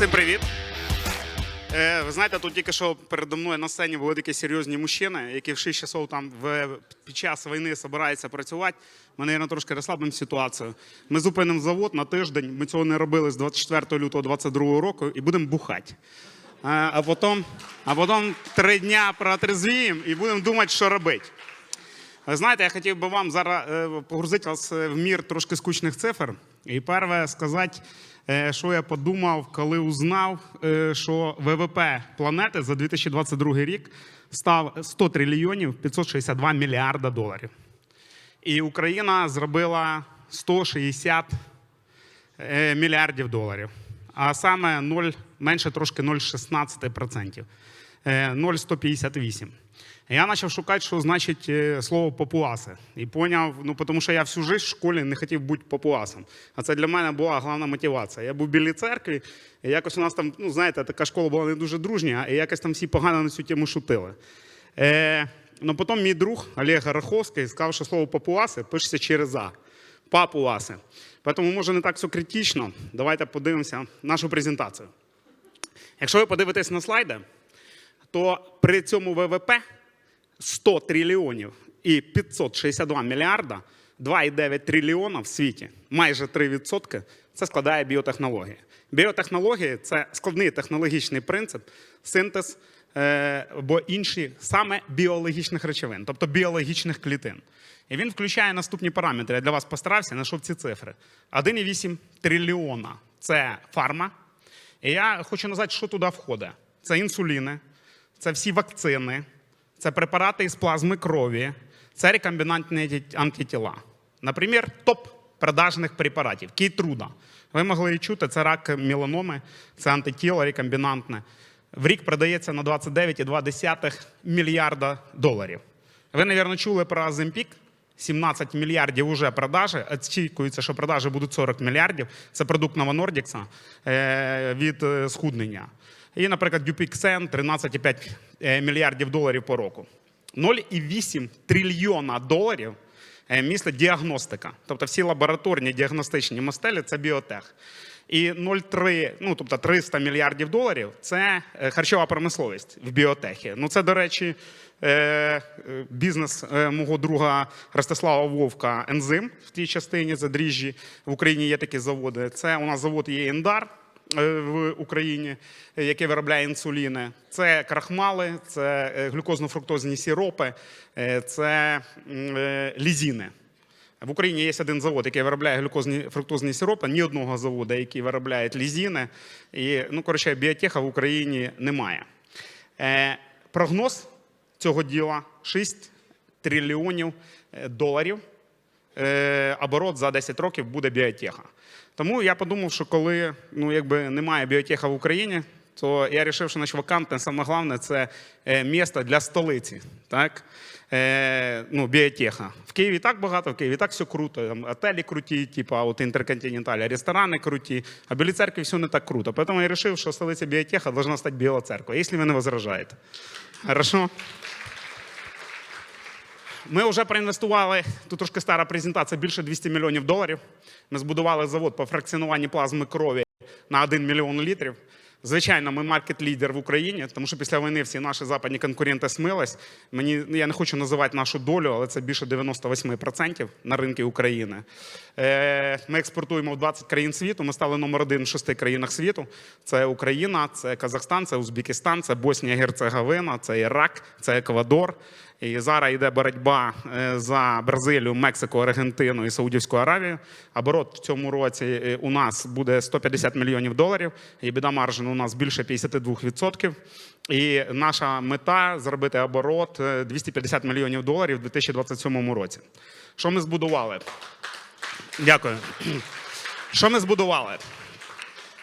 Всім привіт. Е, ви знаєте, тут тільки що передо мною на сцені були такі серйозні мужчини, які в 6 часов там в, під час війни збираються працювати. Ми, мабуть, трошки розслабимо ситуацію. Ми зупинимо завод на тиждень. Ми цього не робили з 24 лютого 2022 року і будемо бухати. А, а потім, а потім три дня протрезвіємо і будемо думати, що робити. Ви знаєте, я хотів би вам зараз е, погрузити вас е, в мір трошки скучних цифр. І перше сказати, е, що я подумав, коли узнав, е, що ВВП планети за 2022 рік став 100 трильйонів 562 мільярда доларів. І Україна зробила 160 е, мільярдів доларів. А саме 0, менше трошки 0,16%. Е, 0,158. Я почав шукати, що значить е, слово папуаси. І поняв, ну тому що я всю життя в школі не хотів бути папуасом. А це для мене була головна мотивація. Я був в білій церкві, і якось у нас там, ну знаєте, така школа була не дуже дружня, і якось там всі погано на цю тему шутили. Е, ну потім мій друг Олег Гороховський сказав, що слово папуаси пишеться через А. Папуаси. Тому, може, не так все критично. Давайте подивимося нашу презентацію. Якщо ви подивитесь на слайди, то при цьому ВВП 100 трильйонів і 562 мільярда, 2,9 трильйона в світі, майже 3%, це складає біотехнології. Біотехнології це складний технологічний принцип, синтез е, або інші саме біологічних речовин, тобто біологічних клітин. І він включає наступні параметри. Я для вас постарався, знайшов ці цифри. 1,8 трильйона це фарма. І я хочу назвати, що туди входить. Це інсуліни, це всі вакцини, це препарати із плазми крові, це рекомбінантні антитіла. Наприклад, топ продажних препаратів Кейтруда. Ви могли чути, це рак меланоми, це антитіло рекомбінантне. В рік продається на 29,2 мільярда доларів. Ви, мабуть, чули про Аземпік. 17 мільярдів уже продажі. Очікується, що продажі будуть 40 мільярдів. Це продукт Новонордікса е, від е, схуднення. І, наприклад, Дюпіксен 13,5 е, мільярдів доларів по року. 0,8 трильйона доларів е, містить діагностика. Тобто всі лабораторні діагностичні мостелі це біотех. І 0,3, ну тобто 300 мільярдів доларів це е, харчова промисловість в біотехі. Ну це, до речі, бізнес мого друга Ростислава Вовка ензим в тій частині за дріжджі. В Україні є такі заводи. Це у нас завод є Індар в Україні, е, який виробляє інсуліни. Це крахмали, це е, глюкозно-фруктозні сіропи, е, це е, лізіни. В Україні є один завод, який виробляє глюкозні фруктозні сиропи, ні одного заводу, який виробляє лізіни. І, ну, коротше, біотеха в Україні немає. Е, прогноз цього діла 6 трильйонів е, доларів. Е, оборот за 10 років буде біотеха. Тому я подумав, що коли ну, якби немає біотеха в Україні, то я вирішив, що наш вакантне, саме головне це е, місто для столиці. Так? Е, ну, біотеха. В Києві так багато, в Києві так все круто. Там, отелі круті, типу от Інтерконтиненталь, ресторани круті, а в Білій церкві все не так круто. Тому я вирішив, що столиця біотеха должна стати Біла церква, якщо ви не возражаєте. Хорошо? Ми вже проінвестували, тут трошки стара презентація, більше 200 мільйонів доларів. Ми збудували завод по фракціонуванню плазми крові на 1 мільйон літрів. Звичайно, ми маркет-лідер в Україні, тому що після війни всі наші западні конкуренти смились. Мені ну, я не хочу називати нашу долю, але це більше 98% на ринку України. Е, Ми експортуємо в 20 країн світу. Ми стали номер один в шести країнах світу. Це Україна, це Казахстан, це Узбекистан, це Боснія Герцеговина, це Ірак, це Еквадор. І зараз йде боротьба е, за Бразилію, Мексику, Аргентину і Саудівську Аравію. Оборот в цьому році е, у нас буде 150 мільйонів доларів. І біда маржин у нас більше 52%. І наша мета зробити оборот е, 250 мільйонів доларів у 2027 році. Що ми збудували? Дякую. Що ми збудували?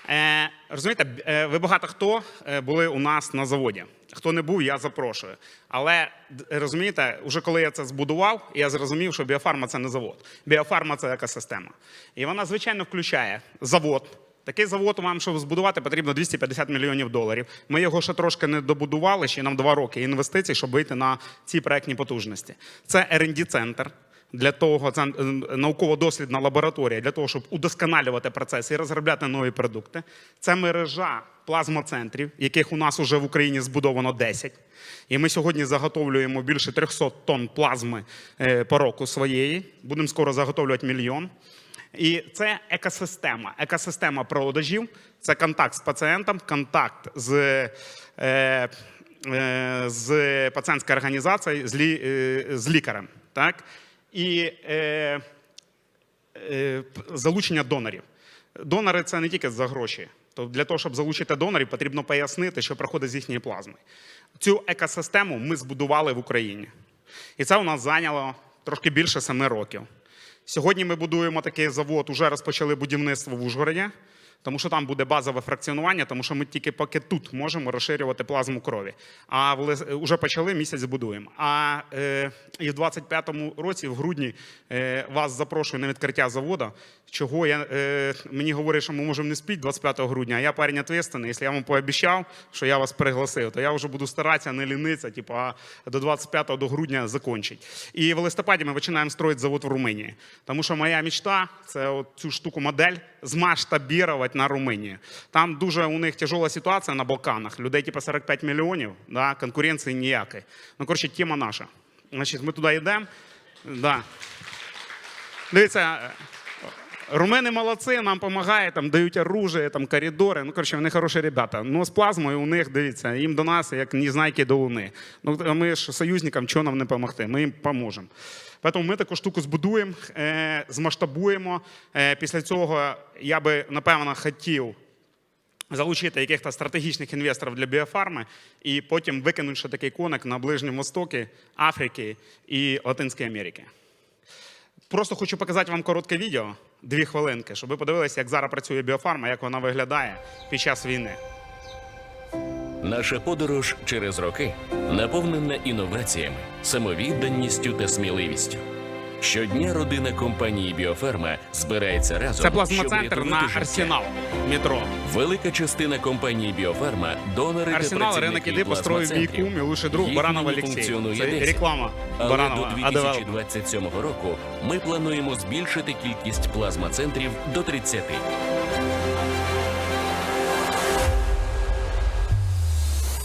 Е, розумієте, е, ви багато хто е, були у нас на заводі. Хто не був, я запрошую. Але розумієте, вже коли я це збудував, я зрозумів, що біофарма це не завод. Біофарма це екосистема. І вона, звичайно, включає завод. Такий завод вам, щоб збудувати, потрібно 250 мільйонів доларів. Ми його ще трошки не добудували, ще нам два роки інвестицій, щоб вийти на ці проектні потужності. Це R&D центр Для того це е, науково-дослідна лабораторія для того, щоб удосконалювати процес і розробляти нові продукти. Це мережа плазмоцентрів, яких у нас вже в Україні збудовано 10. І ми сьогодні заготовлюємо більше 300 тонн плазми е, по року своєї. Будемо скоро заготовлювати мільйон. І це екосистема. Екосистема продажів це контакт з пацієнтом, контакт з, е, е, з пацієнтською організацією, з, лі, е, з лікарем. Так? І е, е, залучення донорів. Донори це не тільки за гроші. То для того, щоб залучити донорів, потрібно пояснити, що проходить з їхньої плазми. Цю екосистему ми збудували в Україні. І це у нас зайняло трошки більше семи років. Сьогодні ми будуємо такий завод, уже розпочали будівництво в Ужгороді, тому що там буде базове фракціонування, тому що ми тільки поки тут можемо розширювати плазму крові. А вже почали місяць будуємо. А е, і в 25-му році, в грудні, е, вас запрошую на відкриття заводу. Чого я е, мені говорять, що ми можемо не спіти 25 грудня, а я парень ответственний. Якщо я вам пообіцяв, що я вас пригласив, то я вже буду старатися, не лінитися, типу, а до 25 до грудня закінчить. І в листопаді ми починаємо строїти завод в Румунії. Тому що моя мечта це от цю штуку модель змасштабірувати на Румунію. Там дуже у них тяжела ситуація на Балканах. Людей типу 45 мільйонів, да, конкуренції ніякої. Ну, коротше, тема наша. Значить, ми туди йдемо. Да. Дивіться, Румени молодці, нам допомагають, там дають оружие, там коридори. Ну, коротше, вони хороші ребята. Ну, з плазмою у них, дивіться, їм до нас, як незнайки до Луни. Ну, ми ж союзникам, чого нам не допомогти? Ми їм поможемо. Тому ми таку штуку збудуємо, е, змасштабуємо. Е, після цього я би, напевно, хотів залучити якихось стратегічних інвесторів для біофарми і потім викинути ще такий коник на Ближньому Востокі, Африки і Латинської Америки. Просто хочу показати вам коротке відео, дві хвилинки, щоб ви подивилися, як зараз працює біофарма, як вона виглядає під час війни. Наша подорож через роки наповнена інноваціями, самовідданістю та сміливістю. Щодня родина компанії Біоферма збирається разом. Це плазмоцентр на життя. Арсенал метро. Велика частина компанії Біоферма донори та Арсенал ринок працівники іди построїв мій кум і лише друг Баранова Олексій. функціонує Це реклама Але Баранова. до Адевелопа. 2027 року ми плануємо збільшити кількість плазмоцентрів до 30.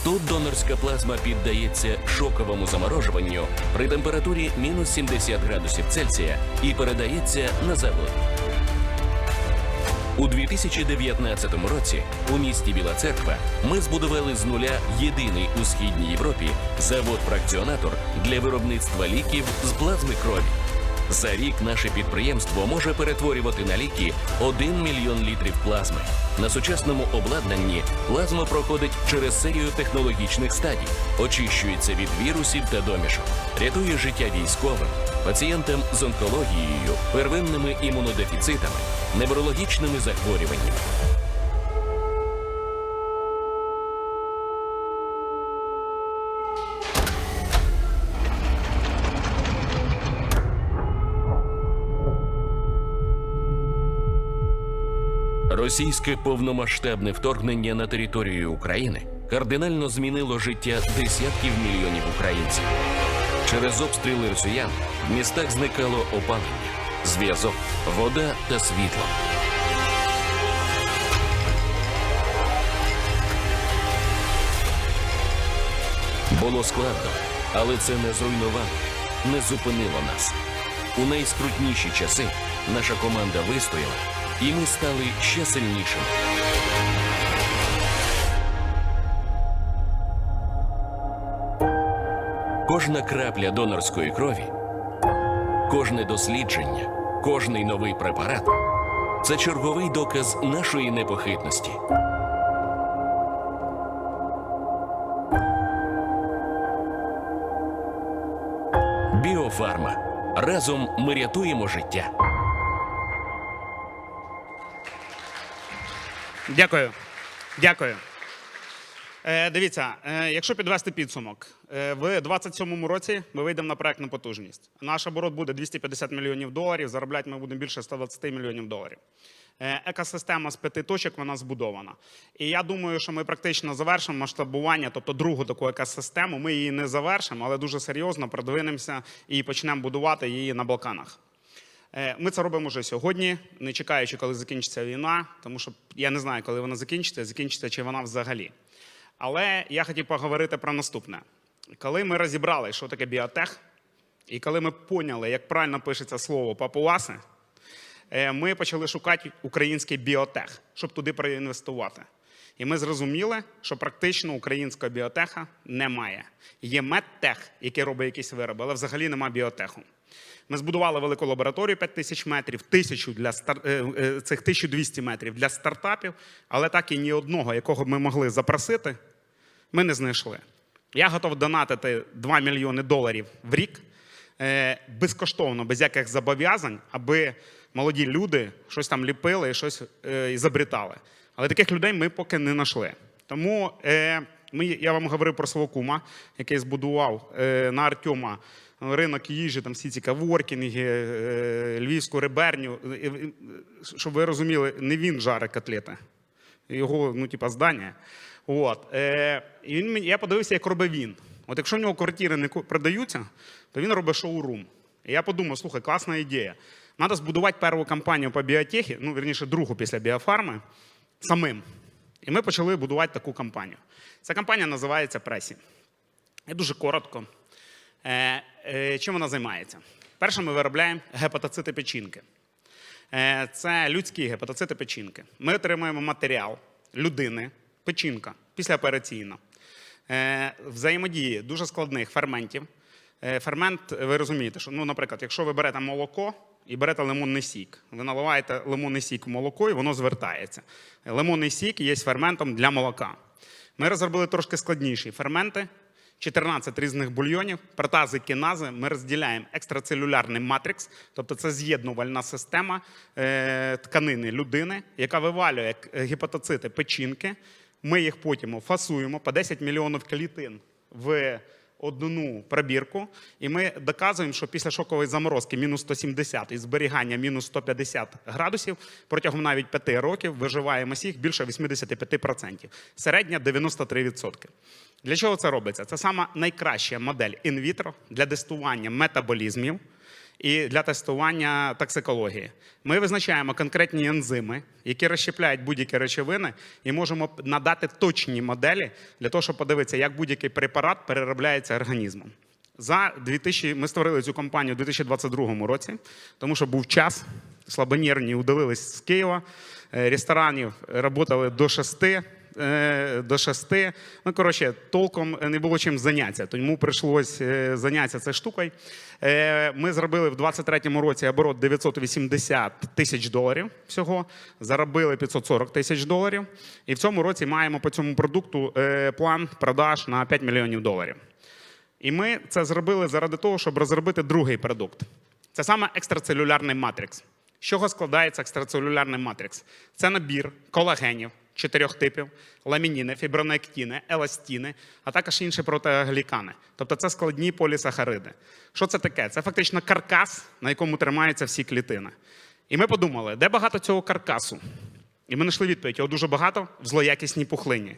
Тут донорська плазма піддається шоковому заморожуванню при температурі мінус 70 градусів Цельсія і передається на завод. У 2019 році у місті Біла Церква ми збудували з нуля єдиний у східній Європі завод-фракціонатор для виробництва ліків з плазми крові. За рік наше підприємство може перетворювати на ліки 1 мільйон літрів плазми. На сучасному обладнанні плазма проходить через серію технологічних стадій, очищується від вірусів та домішок, рятує життя військовим, пацієнтам з онкологією, первинними імунодефіцитами, неврологічними захворюваннями. Російське повномасштабне вторгнення на територію України кардинально змінило життя десятків мільйонів українців. Через обстріли росіян в містах зникало опалення, зв'язок, вода та світло. Було складно, але це не зруйнувало, не зупинило нас. У найскрутніші часи наша команда вистояла, і ми стали ще сильнішими. Кожна крапля донорської крові, кожне дослідження, кожний новий препарат це черговий доказ нашої непохитності. Біофарма. Разом ми рятуємо життя. Дякую. Дякую. Е, дивіться, е, якщо підвести підсумок, е, в 2027 році ми вийдемо на проектну потужність. Наш оборот буде 250 мільйонів доларів, заробляти ми будемо більше 120 мільйонів доларів. Е, Екосистема з п'яти точок вона збудована. І я думаю, що ми практично завершимо масштабування, тобто другу таку екосистему. Ми її не завершимо, але дуже серйозно продвинемося і почнемо будувати її на Балканах. Е, Ми це робимо вже сьогодні, не чекаючи, коли закінчиться війна, тому що я не знаю, коли вона закінчиться, закінчиться чи вона взагалі. Але я хотів поговорити про наступне. Коли ми розібрали, що таке біотех, і коли ми поняли, як правильно пишеться слово папуаси, е, ми почали шукати український біотех, щоб туди проінвестувати. І ми зрозуміли, що практично українського біотеха немає. Є медтех, який робить якісь вироби, але взагалі немає біотеху. Ми збудували велику лабораторію 5 тисяч метрів, тисячу для стар... е, е, цих 1200 метрів для стартапів, але так і ні одного, якого б ми могли запросити, ми не знайшли. Я готов донатити 2 мільйони доларів в рік е, безкоштовно, без яких зобов'язань, аби молоді люди щось там ліпили і щось ізобретали. Але таких людей ми поки не знайшли. Тому ми, я вам говорив про свого кума, який збудував на Артема ринок їжі, там всі ці каворкінги, е, львівську реберню. Е, е, Щоб ви розуміли, не він жарить котлети його, ну, типа, здання. От. І він, я подивився, як робить він. От якщо в нього квартири не продаються, то він робить шоурум. І я подумав, слухай, класна ідея. Треба збудувати першу компанію по біотехі, ну, верніше, другу після біофарми, самим. І ми почали будувати таку компанію. Ця компанія називається Пресі. І дуже коротко. Е, чим вона займається? Перше, ми виробляємо гепатоцити печінки. Е, Це людські гепатоцити печінки. Ми отримуємо матеріал людини, печінка, післяопераційно. Е, Взаємодії дуже складних ферментів. Фермент, ви розумієте, що, ну, наприклад, якщо ви берете молоко і берете лимонний сік, ви наливаєте лимонний сік в молоко і воно звертається. Лимонний сік є ферментом для молока. Ми розробили трошки складніші ферменти, 14 різних бульйонів, протази, кінази. Ми розділяємо екстрацелюлярний матрикс, тобто це з'єднувальна система е, тканини людини, яка вивалює е, гепатоцити печінки. Ми їх потім фасуємо по 10 мільйонів клітин в одну пробірку, і ми доказуємо, що після шокової заморозки мінус 170 і зберігання мінус 150 градусів протягом навіть 5 років виживає масіх більше 85%. Середня 93%. Для чого це робиться? Це сама найкраща модель інвітро для тестування метаболізмів і для тестування токсикології. Ми визначаємо конкретні ензими, які розщепляють будь-які речовини, і можемо надати точні моделі для того, щоб подивитися, як будь-який препарат переробляється організмом. За 2000, ми створили цю компанію у 2022 році, тому що був час, слабонервні удалились з Києва, е, ресторанів працювали до 6, е, до 6. Ну, коротше, толком не було чим зайнятися, тому прийшлось е, зайнятися цією штукою. Е, Ми зробили в 2023 році оборот 980 тисяч доларів всього, заробили 540 тисяч доларів. І в цьому році маємо по цьому продукту е, план продаж на 5 мільйонів доларів. І ми це зробили заради того, щоб розробити другий продукт. Це саме екстрацелюлярний матрикс. З чого складається екстрацелюлярний матрикс? Це набір колагенів чотирьох типів, ламініни, фібронектини, еластіни, а також інші протеоглікани. Тобто це складні полісахариди. Що це таке? Це фактично каркас, на якому тримаються всі клітини. І ми подумали, де багато цього каркасу? І ми знайшли відповідь: його дуже багато в злоякісній пухлині.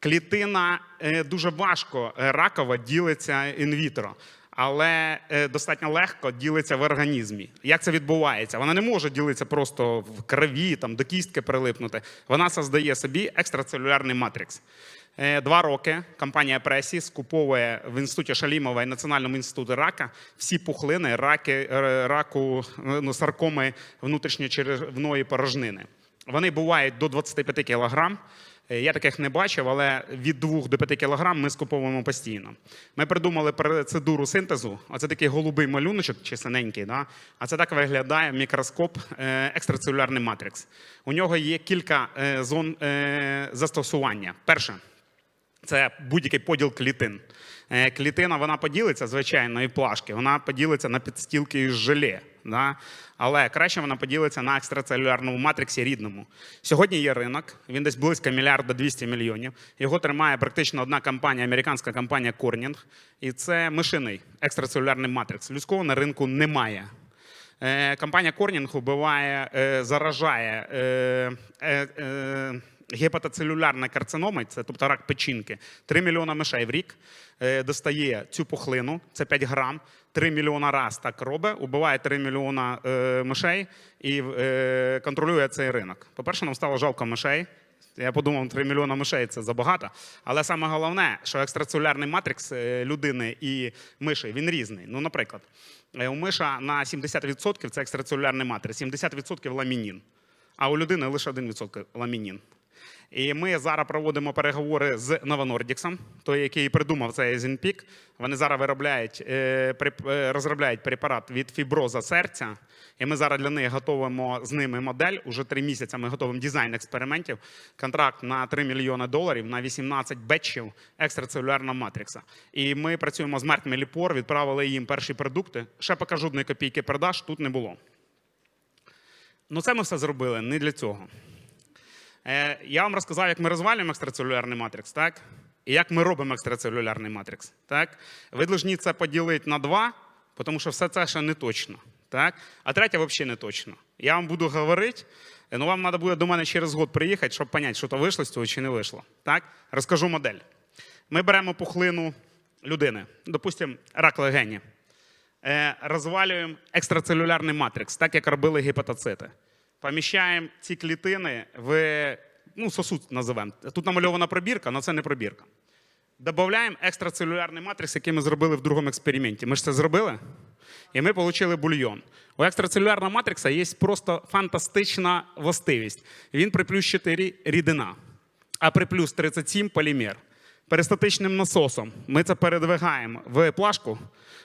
Клітина е, дуже важко е, ракова ділиться інвітро, але е, достатньо легко ділиться в організмі. Як це відбувається? Вона не може ділитися просто в крові, там, до кістки прилипнути. Вона создає собі екстрацелюлярний матрикс. Е, Два роки компанія Пресі скуповує в інституті Шалімова і Національному інституті рака всі пухлини, раки, е, раку, ну, саркоми внутрішньочеревної порожнини. Вони бувають до 25 кілограм. Е, Я таких не бачив, але від 2 до 5 кілограм ми скуповуємо постійно. Ми придумали процедуру синтезу. Оце такий голубий малюночок, чи синенький. Да? А це так виглядає мікроскоп е, екстрацелюлярний матрикс. У нього є кілька е, зон застосування. Перше це будь-який поділ клітин. Е, Клітина вона поділиться, звичайно, і плашки. Вона поділиться на підстілки із желе. Да? Але краще вона поділиться на екстрацелюлярному матриксі рідному. Сьогодні є ринок, він десь близько мільярда 200 мільйонів. Його тримає практично одна компанія, американська компанія Corning. І це мишиний екстрацелюлярний матрикс. Людського на ринку немає. Е, Компанія Корнінг вбиває, е, заражає гепатоцелюлярна карцинома, це тобто рак печінки. 3 мільйона мишей в рік е, достає цю пухлину, це 5 грам. 3 мільйона раз так робить, убиває 3 мільйона е, мишей і е, контролює цей ринок. По-перше, нам стало жалко мишей. Я подумав, 3 мільйона мишей це забагато. Але саме головне, що екстрацелюлярний матрикс людини і миші він різний. Ну, наприклад, у миша на 70% це екстрацелюлярний матрикс, 70% ламінін, а у людини лише 1% ламінін. І ми зараз проводимо переговори з Новонордіксом, той, який придумав цей Зінпік. Вони зараз виробляють, е, е, розробляють препарат від фіброза серця. І ми зараз для них готуємо з ними модель. Уже три місяці ми готуємо дизайн експериментів. Контракт на 3 мільйони доларів на 18 бетчів екстрацелюлярного матрикса. І ми працюємо з Мерк Меліпор, відправили їм перші продукти. Ще поки жодної копійки продаж тут не було. Ну, це ми все зробили не для цього. Е, я вам розказав, як ми розвалюємо екстрацелюлярний матрикс, так? І як ми робимо екстрацелюлярний матрикс. Так? Ви повинні це поділити на два, тому що все це ще не точно. Так? А третє взагалі не точно. Я вам буду говорити, ну вам треба буде до мене через год приїхати, щоб зрозуміти, що то вийшло з цього чи не вийшло. Так? Розкажу модель. Ми беремо пухлину людини, допустимо, рак легені. Е, розвалюємо екстрацелюлярний матрикс, так як робили гепатоцити. Поміщаємо ці клітини в ну, сосуд називаємо. Тут намальована пробірка, але це не пробірка. Додаємо екстрацелюлярний матрикс, який ми зробили в другому експерименті. Ми ж це зробили, і ми отримали бульйон. У екстрацелюлярного матрикса є просто фантастична властивість. Він при плюс 4 рідина, а при плюс 37 полімер. Перистатичним насосом ми це передвигаємо в плашку,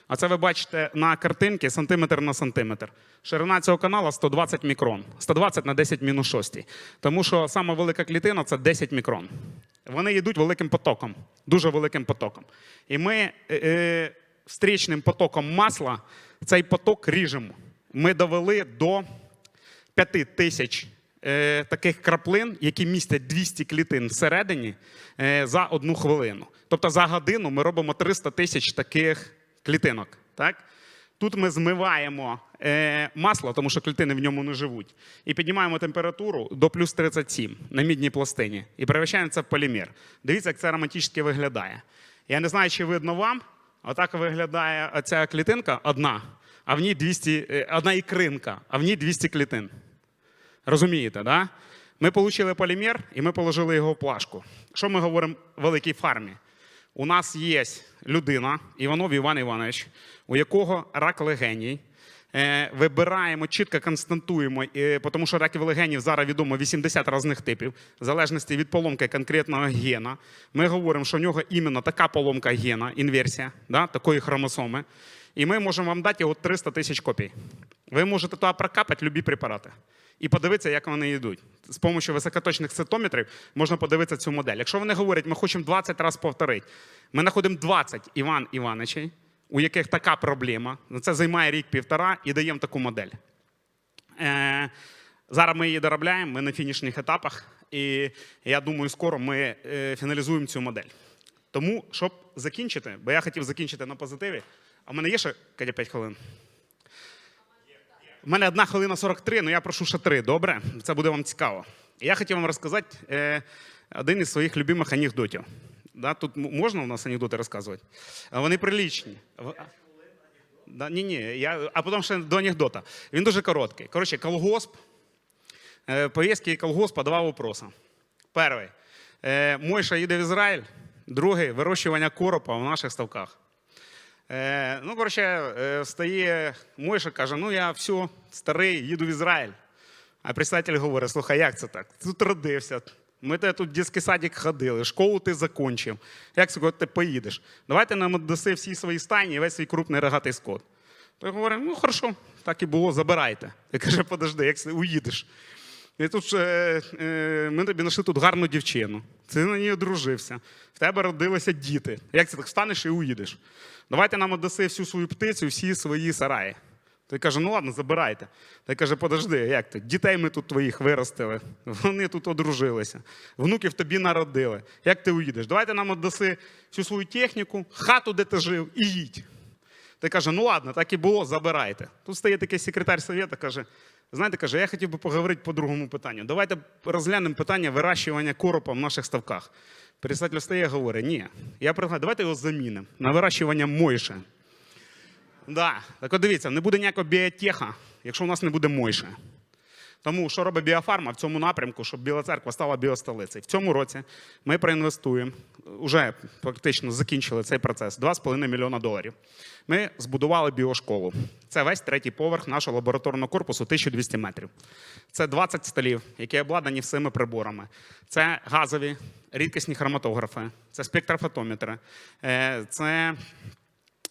а це ви бачите на картинці сантиметр на сантиметр. Ширина цього каналу 120 мікрон, 120 на 10 мінус 6. Тому що сама велика клітина це 10 мікрон. Вони йдуть великим потоком, дуже великим потоком. І ми е, е, встрічним потоком масла цей поток ріжемо. Ми довели до 5 тисяч е, таких краплин, які містять 200 клітин всередині е, за одну хвилину. Тобто за годину ми робимо 300 тисяч таких клітинок. Так? Тут ми змиваємо е, масло, тому що клітини в ньому не живуть, і піднімаємо температуру до плюс 37 на мідній пластині і перевищаємо це в полімер. Дивіться, як це романтично виглядає. Я не знаю, чи видно вам. Отак виглядає ця клітинка одна, а в ній 200, е, одна ікринка, а в ній 200 клітин. Розумієте, да? Ми отримали полімер і ми положили його в плашку. Що ми говоримо в великій фармі? У нас є людина, Іванов Іван Іванович, у якого рак легеній. Е, Вибираємо, чітко константуємо, е, тому що раків легенів зараз відомо 80 різних типів, в залежності від поломки конкретного гена. Ми говоримо, що в нього іменно така поломка гена, інверсія, да, такої хромосоми. І ми можемо вам дати його 300 тисяч копій. Ви можете туди прокапати любі препарати і подивитися, як вони йдуть. З допомогою високоточних цитометрів можна подивитися цю модель. Якщо вони говорять, ми хочемо 20 разів повторити, ми знаходимо 20 Іван Івановичей, у яких така проблема. Це займає рік-півтора і даємо таку модель. Е, зараз ми її доробляємо, ми на фінішних етапах, і я думаю, скоро ми е, фіналізуємо цю модель. Тому, щоб закінчити, бо я хотів закінчити на позитиві, а в мене є ще Катя, 5 хвилин. У мене одна хвилина 43, але я прошу ще три, добре? Це буде вам цікаво. Я хотів вам розказати е, один із своїх любимих анекдотів. Да, тут можна у нас анекдоти розказувати? Вони прилічні. Да, ні, ні, я, а потім ще до анекдота. Він дуже короткий. Коротше, колгосп. Е, повістки колгоспа два вопроса. Перший. Е, Мойша їде в Ізраїль. Другий вирощування коропа в наших ставках. Е, ну, коротше, е, встає Мойша, каже: ну я все, старий, їду в Ізраїль. А представитель говорить: слухай, як це так? Тут родився. Ми тебе тут в дитячий садик ходили, школу ти закінчив. Як це ти поїдеш? Давайте нам даси всі свої стайні і весь свій крупний рогатий скот. Той говорить, ну хорошо, так і було, забирайте. Я каже, подожди, як уїдеш? І тут е, е, ми тобі знайшли тут гарну дівчину. Ти на ній одружився. В тебе родилися діти. Як це так встанеш і уїдеш? Давайте нам отдаси всю свою птицю, всі свої сараї. Той каже, ну ладно, забирайте. Той каже, подожди, як ти? Дітей ми тут твоїх виростили, вони тут одружилися, внуків тобі народили. Як ти уїдеш? Давайте нам отдаси всю свою техніку, хату, де ти жив, і їдь. Ти каже, ну ладно, так і було, забирайте. Тут стає такий секретар совєта, каже: знаєте, каже, я хотів би поговорити по другому питанню. Давайте розглянемо питання вирощування коропа в наших ставках. Представитель стає і говорить, ні, я предлагаю, давайте його замінимо на вирощування мойше. Да. Так от дивіться, не буде ніякого біотеха, якщо у нас не буде мойши. Тому що робить біофарма в цьому напрямку, щоб Біла церква стала біостолицею. В цьому році ми проінвестуємо, вже практично закінчили цей процес 2,5 мільйона доларів. Ми збудували біошколу. Це весь третій поверх нашого лабораторного корпусу 1200 метрів. Це 20 столів, які обладнані всіми приборами. Це газові, рідкісні хроматографи, це спектрофотометри, е, це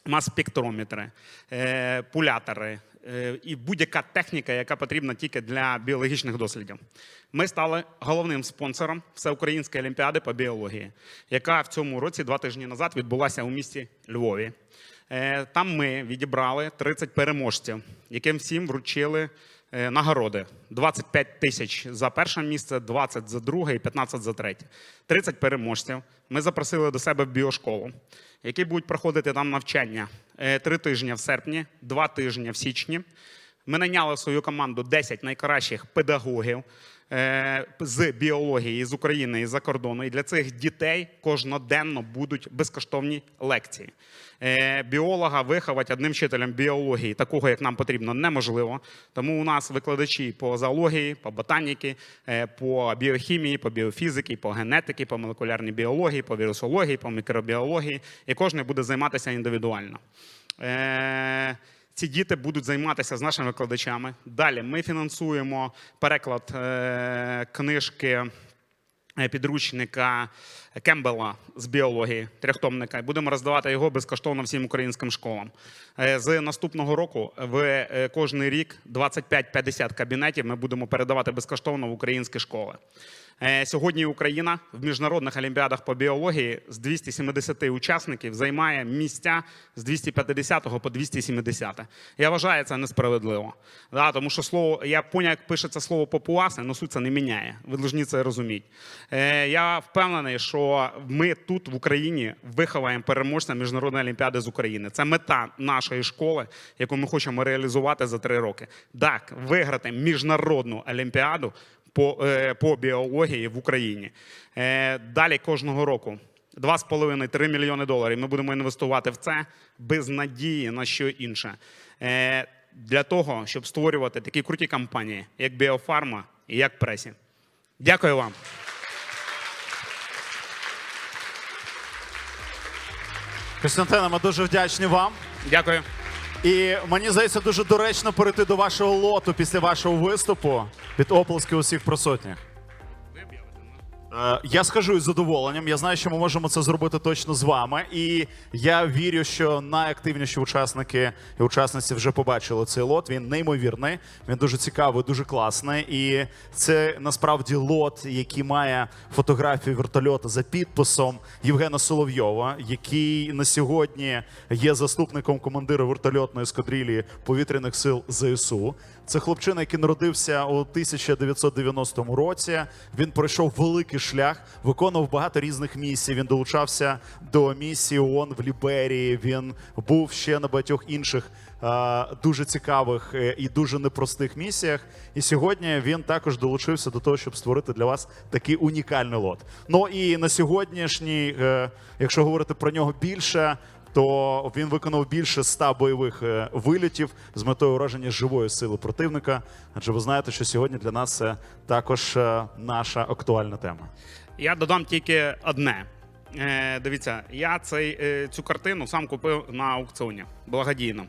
мас-спектрометри, е, пулятори е, і будь-яка техніка, яка потрібна тільки для біологічних дослідів. Ми стали головним спонсором Всеукраїнської олімпіади по біології, яка в цьому році, два тижні назад, відбулася у місті Львові. Е, Там ми відібрали 30 переможців, яким всім вручили нагороди: 25 тисяч за перше місце, 20 за друге і 15 за третє. 30 переможців. Ми запросили до себе в біошколу, які будуть проходити там навчання е, три тижні в серпні, два тижні в січні. Ми найняли в свою команду 10 найкращих педагогів е, з біології з України і за кордону. І для цих дітей кожноденно будуть безкоштовні лекції. Е, Біолога виховати одним вчителем біології, такого як нам потрібно, неможливо. Тому у нас викладачі по зоології, по ботаніки, е, по біохімії, по біофізики, по генетики, по молекулярній біології, по вірусології, по мікробіології. І кожен буде займатися індивідуально. Ці діти будуть займатися з нашими викладачами. Далі ми фінансуємо переклад е, книжки е, підручника Кембела з біології, трьохтомника, будемо роздавати його безкоштовно всім українським школам. Е, З наступного року в кожний рік 25-50 кабінетів ми будемо передавати безкоштовно в українські школи. Е, Сьогодні Україна в міжнародних олімпіадах по біології з 270 учасників займає місця з 250 по 270. Я вважаю це несправедливо. Да, тому що слово, я поняв, як пишеться слово папуаси, але суть це не міняє. Ви повинні це розуміти. Е, я впевнений, що ми тут в Україні виховаємо переможця міжнародної олімпіади з України. Це мета нашої школи, яку ми хочемо реалізувати за три роки. Так, виграти міжнародну олімпіаду по, е, по біології в Україні. Е, далі кожного року 2,5-3 мільйони доларів ми будемо інвестувати в це без надії на що інше. Е, для того, щоб створювати такі круті компанії, як Біофарма і як Пресі. Дякую вам. Костянтине, ми дуже вдячні вам. Дякую. І мені здається, дуже доречно перейти до вашого лоту після вашого виступу від оплески усіх присутніх. Е, Я скажу із задоволенням. Я знаю, що ми можемо це зробити точно з вами. І я вірю, що найактивніші учасники і учасниці вже побачили цей лот. Він неймовірний, він дуже цікавий, дуже класний. І це насправді лот, який має фотографію вертольота за підписом Євгена Соловйова, який на сьогодні є заступником командира вертольотної ескадрилії повітряних сил ЗСУ. Це хлопчина, який народився у 1990 році. Він пройшов великий шлях, виконував багато різних місій. Він долучався до місії ООН в Ліберії. Він був ще на багатьох інших дуже цікавих е, і дуже непростих місіях. І сьогодні він також долучився до того, щоб створити для вас такий унікальний лот. Ну і на сьогоднішній, е, якщо говорити про нього більше. То він виконав більше ста бойових е, вильотів з метою ураження живої сили противника. Адже ви знаєте, що сьогодні для нас це також е, наша актуальна тема. Я додам тільки одне. Е, дивіться, я цей, е, цю картину сам купив на аукціоні благодійно.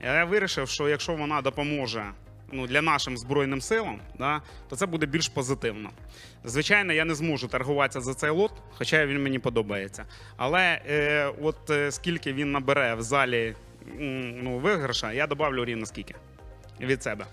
Я вирішив, що якщо вона допоможе ну, для нашим Збройним силам, да, то це буде більш позитивно. Звичайно, я не зможу торгуватися за цей лот, хоча він мені подобається. Але е, от е, скільки він набере в залі ну, виграша, я добавлю рівно скільки від себе.